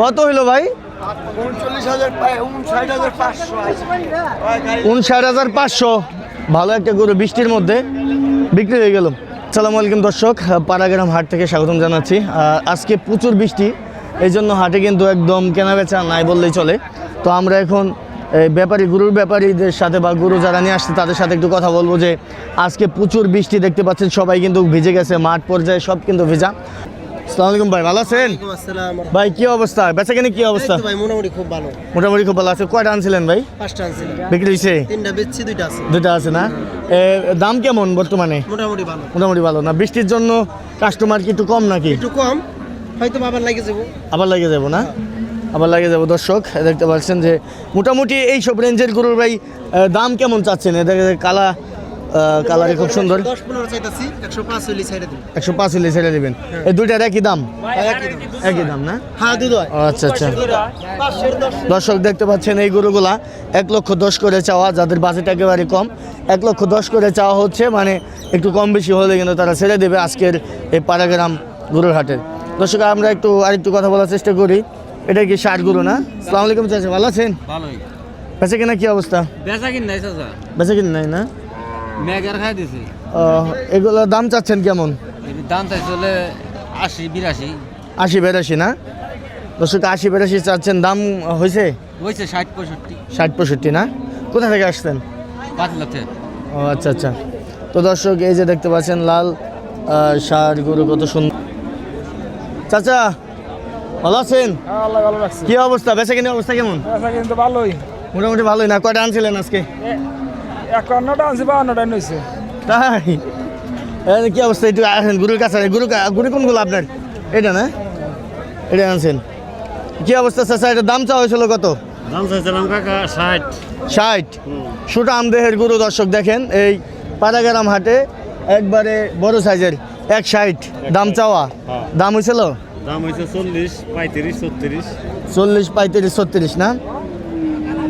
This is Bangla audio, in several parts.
কত হইল ভাই? উনষাট হাজার পাঁচশো। ভালো একটা গরু বৃষ্টির মধ্যে বিক্রি হয়ে গেল। সালাম আলাইকুম দর্শক, পাড়াগ্রাম হাট থেকে স্বাগতম জানাচ্ছি। আজকে প্রচুর বৃষ্টি এই জন্য হাটে কিন্তু একদম কেনা বেচা নাই বললেই চলে। তো আমরা এখন ব্যাপারী, গুরুর ব্যাপারীদের সাথে বা গুরু যারা নিয়ে আসছে, তাদের সাথে একটু কথা বলব যে, আজকে প্রচুর বৃষ্টি দেখতে পাচ্ছেন, সবাই কিন্তু ভিজে গেছে, মাঠ পর্যায়ে সব কিন্তু ভেজা। আলাইকুম ভাই ভালো আছেন? ভাই কি অবস্থা? বেচা কেন কি অবস্থা? ভাই মোটামুটি খুব ভালো। মোটামুটি খুব ভালো আছে। কয়টা আনছিলেন ভাই? পাঁচটা বিক্রি হয়েছে তিনটা বেচছি দুইটা আছে। না? দাম কেমন বর্তমানে? মোটামুটি ভালো। মোটামুটি ভালো না? বৃষ্টির জন্য কাস্টমার কি একটু কম নাকি? একটু কম হয়তো আবার লাগে যাব। আবার লাগে যাব না? আবার লাগে যাব। দর্শক দেখতে পাচ্ছেন যে মোটামুটি এই সব রেঞ্জের গরুর ভাই দাম কেমন চাচ্ছেন? এদের কালা কালারে খুব সুন্দর। একশো পাঁচ হলে ছেড়ে দেবেন। এই দুইটার একই দাম? একই দাম। না? হ্যাঁ আচ্ছা আচ্ছা। দর্শক দেখতে পাচ্ছেন এই গরুগুলা এক লক্ষ দশ করে চাওয়া যাদের বাজেট একেবারে কম এক লক্ষ দশ করে চাওয়া হচ্ছে মানে একটু কম বেশি হলে কিন্তু তারা ছেড়ে দেবে আজকের এই পাড়াগ্রাম গরুর হাটের দর্শক আমরা একটু আরেকটু কথা বলার চেষ্টা করি। এটা কি ষাট গরু না? সালাম আলাইকুম চাচা ভালো আছেন? ভালোই। বেঁচে কিনা কি অবস্থা? বেচা কিন বেঁচে কিনা নাই না? মেঘের খাই দিছে। ও, এগুলোর দাম চাচ্ছেন কেমন? দাম চাই চলে আশি বিরাশি। আশি বেরাশি না? দর্শক আশি বেরাশি চাচ্ছেন দাম হয়েছে হয়েছে ষাট পঁয়ষট্টি। ষাট পঁয়ষট্টি না? কোথা থেকে আসছেন? লক্ষের ও আচ্ছা আচ্ছা। তো দর্শক এই যে দেখতে পাচ্ছেন লাল ষাঁড় গরু কত সুন্দর চাচা ভালো আছেন? আল্লাহ ভালো রাখছে। কি অবস্থা? বেচা কিনে অবস্থা কেমন? ভালোই। মোটামুটি ভালোই না? কয়টা আনছিলেন আজকে? একান্নটা আনছি বাহান্নটা নইছে। তাই? কি অবস্থা? একটু আসেন গুরুর কাছে? গুরু গুরু কোনগুলো আপনার? এটা না? এটা আনছেন। কি অবস্থা চাচা? এটা দাম চাওয়া হয়েছিল কত? দাম চাইছিলাম কাকা ষাট। ষাট? সুটা আমদেহের গুরু দর্শক দেখেন এই পাড়াগ্রাম হাটে একবারে বড় সাইজের এক ষাট। দাম চাওয়া? হ্যাঁ। দাম হয়েছিল? দাম হয়েছে চল্লিশ পঁয়ত্রিশ ছত্রিশ। চল্লিশ পঁয়ত্রিশ ছত্রিশ না?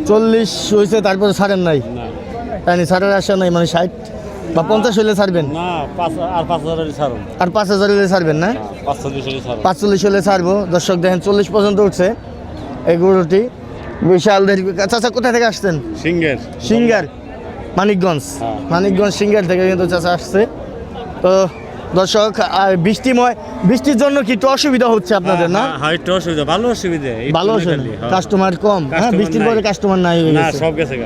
চল্লিশ হয়েছে তারপরে ছাড়েন নাই। না তাই ছাড়ার আসা নাই মানে ষাট বা পঞ্চাশ হলে ছাড়বেন? না আর পাঁচ হাজার ছাড়ুন। আর পাঁচ হাজার হলে ছাড়বেন না? পাঁচচল্লিশ হলে ছাড়বো। দর্শক দেখেন চল্লিশ পর্যন্ত উঠছে এই গরুটি। বিশাল দেরি চাচা কোথা থেকে আসছেন? সিঙ্গের। সিঙ্গার মানিকগঞ্জ। হ্যাঁ। মানিকগঞ্জ সিঙ্গার থেকে কিন্তু চাচা আসছে। তো দর্শক আর বৃষ্টিময় বৃষ্টির জন্য কি একটু অসুবিধা হচ্ছে আপনাদের না হ্যাঁ একটু অসুবিধা। ভালো অসুবিধা। ভালো আছে খালি, হ্যাঁ। কাস্টমার কম। হ্যাঁ বৃষ্টির পরে কাস্টমার নাই সব গেছে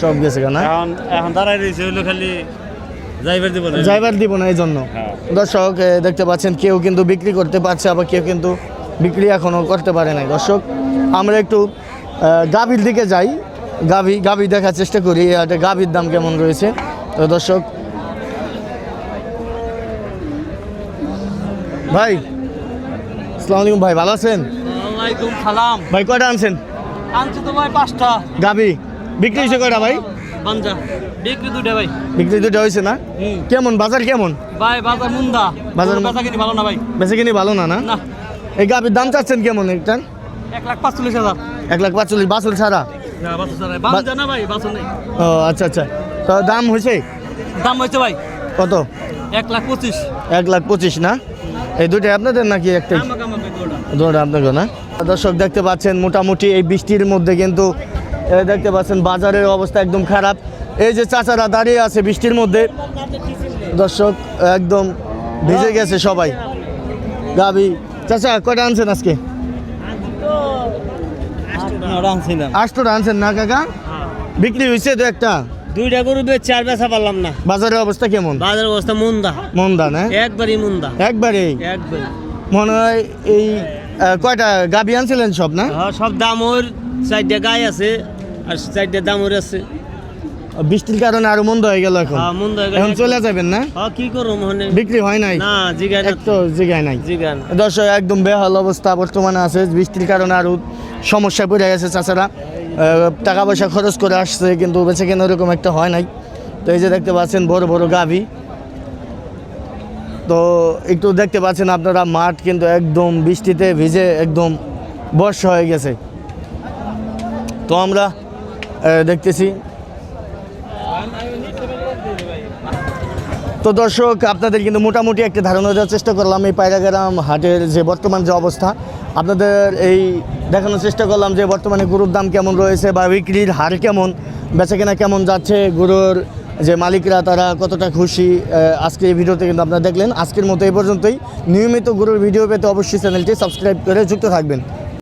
সব গেছে না? এখন এখন দাঁড়াই রয়েছে হইল খালি যাইবার দিব না। দিব না এই জন্য হ্যাঁ। দর্শক দেখতে পাচ্ছেন কেউ কিন্তু বিক্রি করতে পারছে আবার কেউ কিন্তু বিক্রি এখনও করতে পারে নাই। দর্শক আমরা একটু গাভীর দিকে যাই। গাভী গাভী দেখার চেষ্টা করি এই হাটে গাভীর দাম কেমন রয়েছে। তো দর্শক ভাই আসসালামু আলাইকুম ভাই ভালো আছেন? ওয়ালাইকুম সালাম। ভাই কয়টা আনছেন? আনছি তো ভাই পাঁচটা। গাভী? বিক্রি হয়েছে কয়টা ভাই? পাঞ্জা। বিক্রি দুইটা ভাই। বিক্রি দুটো হয়েছে না? কেমন? বাজার কেমন? ভাই বাজার মুন্দা। বাজার- বেচা কিনি ভালো না ভাই। কিনি ভালো না না? এই গাভীর দাম চাচ্ছেন কেমন একটার এক লাখ পাঁচচল্লিশ হাজার। এক লাখ পাঁচচল্লিশ বাছুর ছাড়া? ও আচ্ছা আচ্ছা। তো দাম হয়েছে? দাম হয়েছে ভাই। কত? এক লাখ পঁচিশ। এক লাখ পঁচিশ না? এই দুটোই আপনাদের নাকি একটাই? দুটা দুটো আপনাদের না? দর্শক দেখতে পাচ্ছেন মোটামুটি এই বৃষ্টির মধ্যে কিন্তু দেখতে পাচ্ছেন বাজারের অবস্থা একদম খারাপ। এই যে চাচারা দাঁড়িয়ে আছে বৃষ্টির মধ্যে। দর্শক একদম ভিজে গেছে সবাই। গাবি চাচা কয়টা আনছেন আজকে? আটটা আনছেন না কাকা? বিক্রি হয়েছে তো একটা? দুইটা গরু বেচে পারলাম না। বাজারের অবস্থা কেমন? বাজার অবস্থা মুন্দা। মন্দা না? একবারই মুন্দা। একবারেই? একবারই। মনে হয় এই কয়টা গাবি আনছিলেন সব না? হ্যাঁ সব দামর চারটা গাই আছে। আর চারটা দামর আছে। বৃষ্টির কারণে আরও মন্দ হয়ে গেল এখন। হ্যাঁ মন্দ হয়ে এখন চলে যাবেন না? হ্যাঁ কি করব মনে? বিক্রি হয় নাই? না জিগায় না। তো জায়গায় নাই। জিগায় না। দর্শক একদম বেহাল অবস্থা বর্তমানে আছে। বৃষ্টির কারণে আরও সমস্যায় পড়ে গেছে চাচারা। টাকা পয়সা খরচ করে আসছে কিন্তু বেঁচে কেন ওরকম একটা হয় নাই। তো এই যে দেখতে পাচ্ছেন বড় বড় গাভী। তো একটু দেখতে পাচ্ছেন আপনারা মাঠ কিন্তু একদম বৃষ্টিতে ভিজে একদম বর্ষা হয়ে গেছে। তো আমরা দেখতেছি। তো দর্শক, আপনাদের কিন্তু মোটামুটি একটা ধারণা দেওয়ার চেষ্টা করলাম এই পায়রাগ্রাম হাটের যে বর্তমান যে অবস্থা। আপনাদের এই দেখানোর চেষ্টা করলাম যে বর্তমানে গরুর দাম কেমন রয়েছে বা বিক্রির হার কেমন, বেচাকেনা কেমন যাচ্ছে, গরুর যে মালিকরা তারা কতটা খুশি আজকে এই ভিডিওতে কিন্তু আপনারা দেখলেন। আজকের মতো এই পর্যন্তই। নিয়মিত গরুর ভিডিও পেতে অবশ্যই চ্যানেলটি সাবস্ক্রাইব করে যুক্ত থাকবেন।